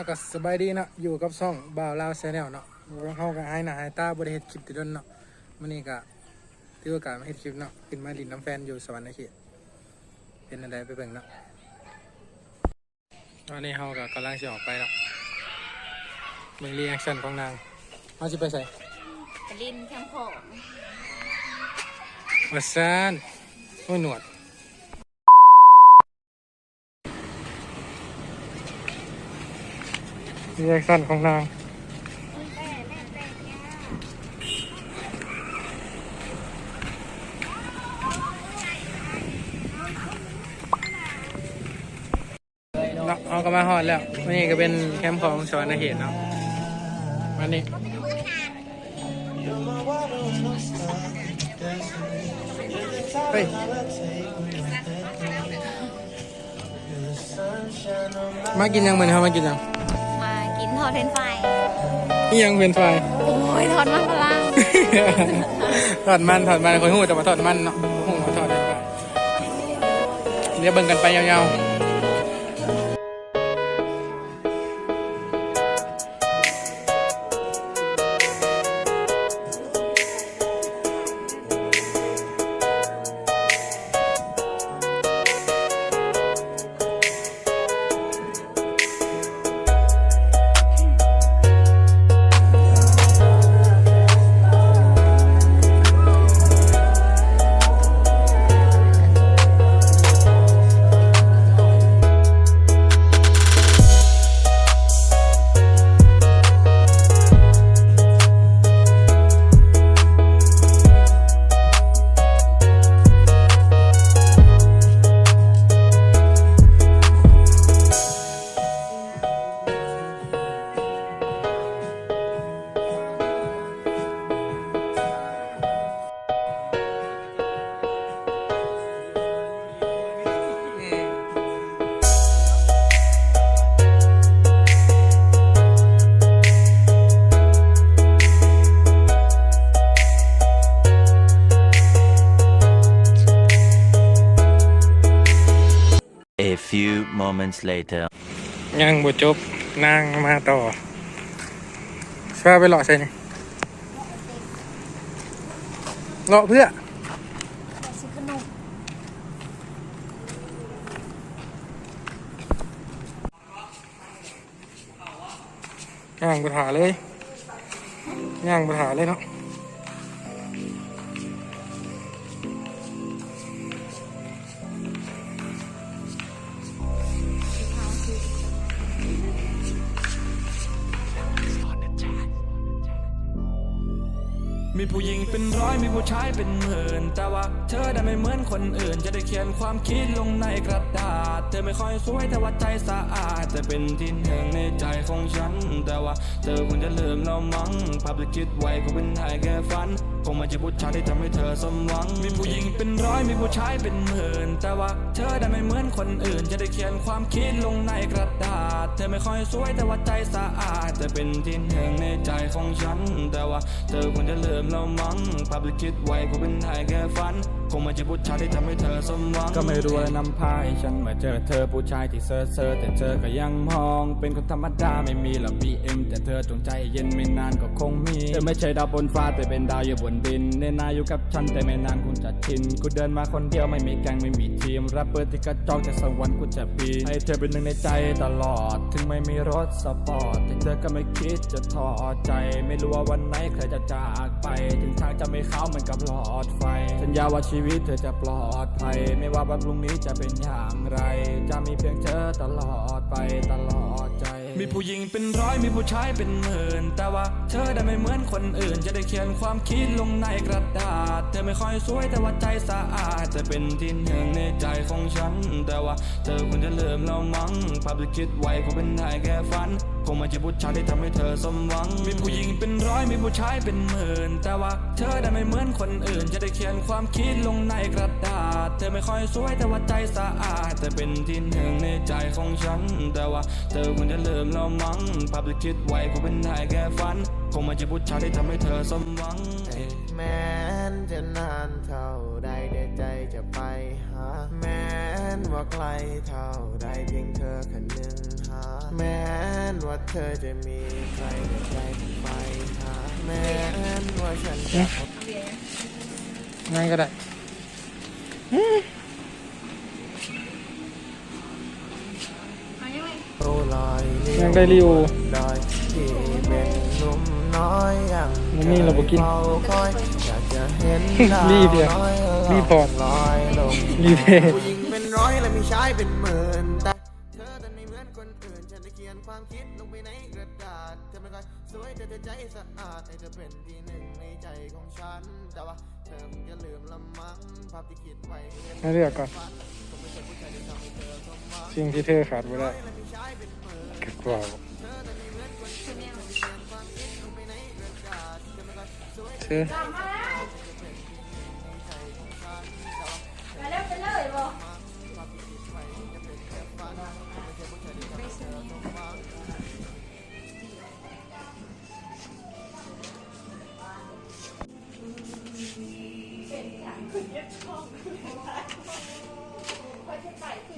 าก็สบายดีเนาะอยู่กับช่องบ่าวลาวแชนแนลเนาะเฮาก็หายหน้าหายตาบ่ได้เฮ็ดคลิปติดดนเนาะมื้อนี้ก็ถือโอกาสมาเฮ็ดคลิปเนาะขึ้นมาดินน้ำแฟนอยู่สวรรค์เขตเป็นอันใดไปเบิ่งเนาะตอนนี้เฮาก็กำลังสิออกไปเนาะเบิ่งรีแอคชั่นของนางเฮาสิไปไสกระลินแคมของว่าซานโอ้ยหนวด รีแอคชั่นของนางเนาะเอาก็มาฮอดแล้ววันนี้ก็เป็นแคมป์ของสวรรค์เขตเนาะวันนี้เฮ้ยมากินยังเหมือนเขามากินยัง นี่ยังเป็นไฟโอ้ยทอดมันฝรั่งถอดมันถอดมันคนหูจะมาถอดมันเนาะหูมาถอดได้ปะเดี๋ยวเบิ่งกันไปยาว A moments later. ยังบ่จบนั่งมาต่อสว่าไปหล่อใส่นี่เลาะเพื่อย่างบุถาเลยย่างบุถาเลยเนาะ มีผู้หญิงเป็นร้อยมีผู้ชายเป็นหมื่น แต่ว่าเธอได้ไม่เหมือนคนอื่น จะได้เขียนความคิดลงในกระดาษ เธอไม่ค่อยสวยแต่ว่าใจสะอาดจะเป็นที่หนึ่งในใจของฉัน แต่ว่าเธอคงจะลืมเรามั้งภาพที่คิดไว้ก็เป็นไห้แค่ฝันคงไม่ใช่ผู้ชายที่ทำให้เธอสมหวัง มีผู้หญิงเป็นร้อยมีผู้ชายเป็นหมื่น แต่ว่าเธอได้ไม่เหมือนคนอื่น จะได้เขียนความคิดลงในกระดาษ เธอไม่ค่อยสวยแต่ว่าใจสะอาดแต่เป็นที่หนึ่งในใจของฉัน แต่ว่าเธอคงจะลืมเรามั้งภาพที่คิดไว้ก็เป็นไห้แค่ฝันคงไม่ใช่ผู้ชายที่ทำให้เธอสมหวัง ก็ไม่รู้อะไรนำพาให้ฉันมาเจอเธอผู้ชายที่เซอร์เซอร์แต่เธอก็ยังมอง เป็นคนธรรมดาไม่มีหรอกบีเอ็มแต่เธอจงใจเย็นไม่นานก็คงมีเธอไม่ใช่ดาวบนฟ้าแต่เป็นดาวอยู่บนดินเนนาอยู่กับฉันแต่ไม่นานคุณจะชินกูเดินมาคนเดียวไม่มีแกงไม่มีทีมรับเปิดที่กระจอกจากสวรรค์กูจะปีนให้เธอเป็นหนึ่งในใจตลอด ถึงไม่มีรถสปอร์ตแต่เธอก็ไม่คิดจะท้อใจ ไม่รู้ว่าวันไหนใครจะจากไป ถึงทางจะไม่เข้าเหมือนกับหลอดไฟสัญญาว่าชีวิตเธอจะปลอดภัย ไม่ว่าวันพรุ่งนี้จะเป็นอย่างไร จะมีเพียงเธอตลอดไปตลอดใจ มีผู้หญิงเป็นร้อยมีผู้ชายเป็นหมื่น แต่ว่าเธอได้ไม่เหมือนคนอื่น จะได้เขียนความคิดลงในกระดาษ เธอไม่ค่อยสวยแต่ว่าใจสะอาดแต่เป็นที่หนึ่งในใจของฉัน แต่ว่าเธอคงจะลืมเรามั้งภาพที่คิดไว้ก็เป็นได้แค่ฝันคงไม่ใช่ผู้ชายที่ทำให้เธอสมหวัง มีผู้หญิงเป็นร้อยมีผู้ชายเป็นหมื่น แต่ว่าเธอได้ไม่เหมือนคนอื่น จะได้เขียนความคิดลงในกระดาษ เธอไม่ค่อยสวยแต่ว่าใจสะอาดแต่เป็นที่หนึ่งในใจของฉัน แต่ว่าเธอคงจะลืมเรามั้งภาพที่คิดไว้ก็เป็นได้แค่ฝัน คงไม่ใช่ผู้ชายที่ทำให้เธอสมหวังแม้นจะนานเท่าใดเดี๋ยวใจจะไปหา แม้นว่าไกลเท่าใดเพียงเธอแค่หนึ่งหหา แม้นว่าเธอจะมีใครในใจที่ไปหา แม้นว่าฉันจะง่ายก็ได้โอ้ลอ ยเลี้ยังได้ริวดอยที่เป็นหนุ่มน้อยอย่างมันมีเราบ่กินเฝ้าคอยอยากจะเห็นดาวรีบเนี่ยน้อยรีบก่อนลอยลงรีบเพจผู้หญิงเป็นร้อยและมีชายเป็นหมื่น คนอื่น ฉันได้เขียนความคิดลงไปในกระดาษ เธอไม่ค่อยสวยแต่เธอใจสะอาดให้เธอเป็นที่หนึ่งในใจของฉัน แต่ว่าเธอคงจะลืมละมั้งภาพที่คิดไว้เมื่อให้เลือกก่อน สิ่งที่เธอขาดไม่ได้คือกราวเธอพี่ไม่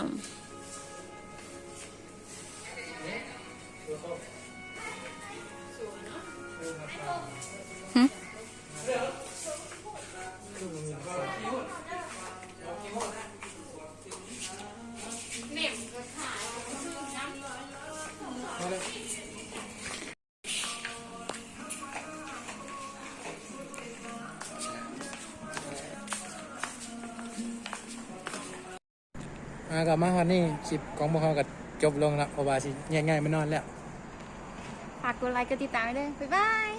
า มอ่ากับมาฮอนนี่คลิปของพวกเขาก็จบลงแล้วเพราะว่าสิง่ายๆไม่นอนแล้ว ฝากกดไลค์กดติดตามไว้ด้วยบ๊ายบาย